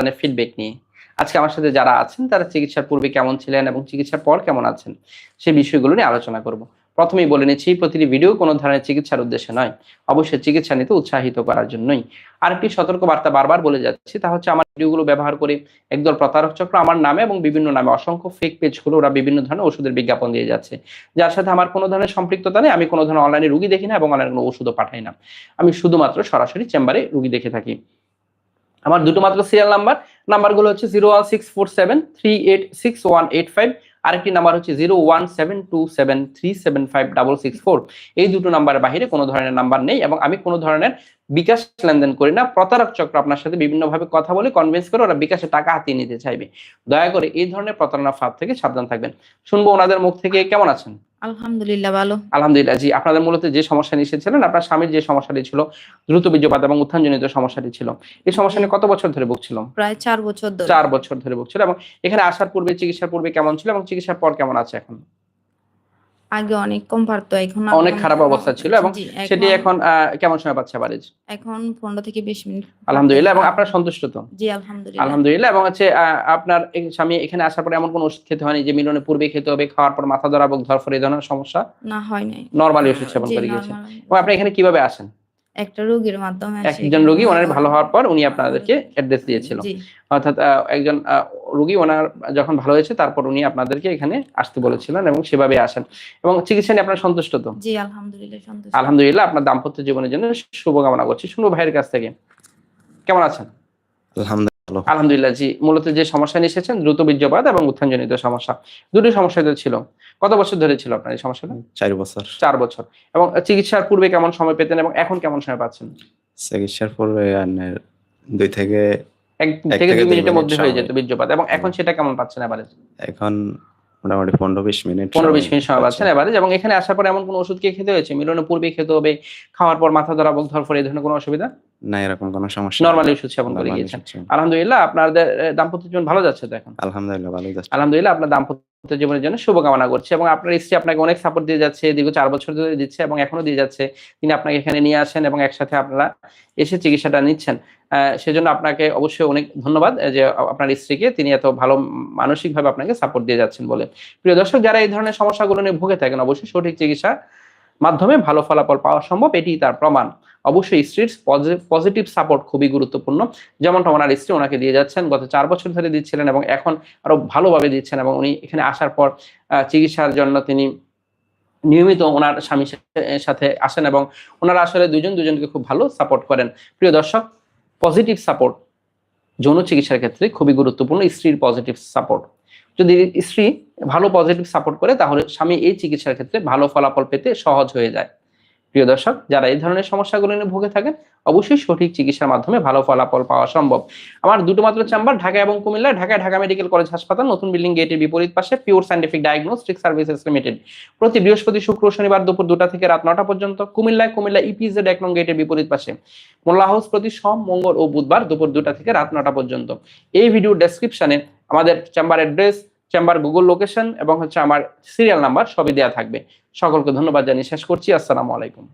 সন্তানের ফিডব্যাক নিয়ে। আজকে আমার সাথে যারা আছেন, তারা চিকিৎসার পূর্বে কেমন ছিলেন এবং চিকিৎসার পর কেমন আছেন, সেই বিষয়গুলো নিয়ে আলোচনা করব। প্রথমেই বলে নিচ্ছি প্রতিটি ভিডিও কোনো ধরনের চিকিৎসার উদ্দেশ্যে নয়। অবশ্যই চিকিৎসা নিতে উৎসাহিত করার জন্যই। আরেকটি সতর্ক বার্তা বারবার বলে যাচ্ছি, তা হচ্ছে আমার ভিডিওগুলো ব্যবহার করে একদল প্রতারক চক্র আমার নামে এবং বিভিন্ন নামে অসংখ্য ফেক পেজ খুলে ওরা বিভিন্ন ধরনের ওষুধের বিজ্ঞাপন দিয়ে যাচ্ছে। যার সাথে আমার কোনো ধরনের সম্পৃক্ততা নেই, আমি কোনো ধরনের অনলাইনে রুগী দেখি না এবং অনলাইনে কোনো ওষুধও পাঠাই না। আমি শুধুমাত্র সরাসরি চেম্বারে রুগী দেখে থাকি। আমার দুটো মাত্র সিরিয়াল নাম্বার নাম্বারগুলো হচ্ছে zero one six four seven three eight six one eight five আরেকটি নাম্বার হচ্ছে zero one seven two seven three seven five double six four এই দুটো নাম্বারের বাইরে কোনো ধরনের নাম্বার নেই এবং আমি কোনো ধরনের বিকাশ লেনদেন করি না। প্রতারক চক্র আপনার সাথে বিভিন্নভাবে কথা বলে কনভিন্স করে ওরা বিকাশে টাকা হাতিয়ে নিতে চাইবে। দয়া করে এই ধরনের প্রতারণা ফাঁদ থেকে সাবধান থাকবেন। শুনব ওনাদের মুখ থেকে, কেমন আছেন? আলহামদুলিল্লাহ ভালো। আলহামদুলিল্লাহ জি। আপনাদের মূলত যে সমস্যা নিয়ে এসেছিলেন আপনার স্বামীর যে সমস্যাটি ছিল দ্রুত বীর্যপাত এবং উত্থানজনিত সমস্যাটি ছিল এই সমস্যা নিয়ে কত বছর ধরে ভুগছিল প্রায় চার বছর ধরে। চার বছর ধরে ভুগছিল এবং এখানে আসার পূর্বে চিকিৎসার পূর্বে কেমন ছিল এবং চিকিৎসার পর কেমন আছে এখন? আগে অনেক কম পারতো এখন অনেক খারাপ অবস্থা ছিল এবং সেটি এখন কেমন সময় পাচ্ছে আবার এখন পনেরো থেকে বিশ মিনিট। আলহামদুলিল্লাহ এবং আপনার সন্তুষ্ট তো? জি আলহামদুলিল্লাহ। আলহামদুলিল্লাহ এবং হচ্ছে আহ, আপনার স্বামী এখানে আসার পরে এমন কোনো ওষুধ খেতে হয়নি যে মিলনে পূর্বে খেতে হবে খাওয়ার পর মাথা ধরা এবং ধরফর এই ধরনের সমস্যা? না হয় নাই। নর্মালি ওষুধ সেবন করে গিয়েছে এবং আপনি এখানে কীভাবে আসেন? একটা রোগীর মাধ্যমে একজন। রোগী ওনার ভালো হওয়ার পর উনি আপনাদেরকে অ্যাড্রেস দিয়েছিল। অর্থাৎ আহ, একজন আহ, রোগী ওনার যখন ভালো হয়েছে তারপর উনি আপনাদেরকে এখানে আসতে বলেছিলেন এবং সেভাবে আসেন। এবং চিকিৎসা নিয়ে আপনার সন্তুষ্ট তো? জি আলহামদুলিল্লাহ সন্তুষ্ট। আলহামদুলিল্লাহ আপনার দাম্পত্য জীবনের জন্য শুভকামনা করছি। শুনব ভাইয়ের কাছ থেকে। কেমন আছেন? আলহামদুলিল্লাহ। আলহামদুলিল্লাহ জি। মূলত যে সমস্যা নিয়ে এসেছেন দ্রুত বীর্যপাত এবং উত্থানজনিত সমস্যা। দুটি সমস্যা তো ছিল। কত বছর ধরে ছিল আপনার এই সমস্যাটা? চার বছর। চার বছর। এবং চিকিৎসার পূর্বে কেমন সময় পেতেন এবং এখন কেমন সময় পাচ্ছেন? চিকিৎসার পূর্বে দুই থেকে এক থেকে দুই মিনিটের মধ্যে হয়ে যেত বীর্যপাত। এবং এখন সেটা কেমন পাচ্ছেন এবারে এখন মোটামুটি পনেরো বিশ মিনিট পনেরো বিশ মিনিট সময় পাচ্ছেন এবারে এবং এখানে আসার পরে এমন কোনো ওষুধ কি খেতে হয়েছে? মিলনের পূর্বে খেতে হবে। খাওয়ার পর মাথা ধরা বুক ধরফর এই ধরনের কোনো অসুবিধা? না এরকম কোনো সমস্যা নর্মালি সেবন করে গিয়েছেন। আলহামদুলিল্লাহ আপনাদের দাম্পত্য জীবন ভালো যাচ্ছে তো এখন? আলহামদুলিল্লাহ ভালো যাচ্ছে। আলহামদুলিল্লাহ আপনার দাম্পত্য জীবনের জন্য শুভকামনা করছি এবং আপনার স্ত্রী আপনাকে অনেক সাপোর্ট দিয়ে যাচ্ছে দীর্ঘ চার বছর ধরে দিচ্ছে এবং এখনও দিয়ে যাচ্ছে। তিনি আপনাকে এখানে নিয়ে আসেন এবং একসাথে আপনারা এসে চিকিৎসাটা নিচ্ছেন। সেজন্য আপনাকে অবশ্যই অনেক ধন্যবাদ যে আপনার স্ত্রীকে তিনি এত ভালো মানসিকভাবে আপনাকে সাপোর্ট দিয়ে যাচ্ছেন বলে। প্রিয় দর্শক যারা এই ধরনের সমস্যাগুলো নিয়ে ভুগে থাকেন অবশ্যই সঠিক চিকিৎসার মাধ্যমে ভালো ফলাফল পাওয়া সম্ভব এটি তার প্রমাণ। অবশ্যই স্ত্রীর পজিটিভ সাপোর্ট খুবই গুরুত্বপূর্ণ। যেমনটা ওনার স্ত্রী ওনাকে দিয়ে যাচ্ছেন, গত চার বছর ধরে দিচ্ছিলেন এবং এখন আরও ভালোভাবে দিচ্ছেন এবং উনি এখানে আসার পর চিকিৎসার জন্য তিনি নিয়মিত ওনার স্বামীর সাথে- আসেন এবং ওনারা আসলে দুজন দুজনকে খুব ভালো সাপোর্ট করেন। প্রিয় দর্শক পজিটিভ সাপোর্ট যৌন চিকিৎসার ক্ষেত্রে খুবই গুরুত্বপূর্ণ, স্ত্রীর পজিটিভ সাপোর্ট যদি স্ত্রী ভালো পজিটিভ সাপোর্ট করে তাহলে স্বামী এই চিকিৎসার ক্ষেত্রে ভালো ফলাফল পেতে সহজ হয়ে যায়। প্রিয় দর্শক, যারা এই ধরনের সমস্যাগুলো নিয়ে ভুগে থাকেন, অবশ্যই সঠিক চিকিৎসার মাধ্যমে ভালো ফলাফল পাওয়া সম্ভব। আমার দুটো মাত্র চেম্বার ঢাকা এবং কুমিল্লা ঢাকায় ঢাকা মেডিকেল কলেজ হাসপাতাল, নতুন বিল্ডিং গেটের বিপরীত পাশে pure scientific diagnostic services limited প্রতি বৃহস্পতি, শুক্র, শনিবার দুপুর দুটা থেকে রাত নটা পর্যন্ত কুমিল্লায় কুমিল্লা ইপিজেড এক নং গেটের বিপরীত পাশে। মোল্লা হাউস প্রতি সোম, মঙ্গল ও বুধবার দুপুর দুটা থেকে রাত নটা পর্যন্ত। এই ভিডিও ডেসক্রিপশনে আমাদের chamber address chamber Google location এবং হচ্ছে আমার সিরিয়াল নাম্বার সবই দেওয়া থাকবে। সকলকে ধন্যবাদ জানিয়ে শেষ করছি। আসসালামু আলাইকুম।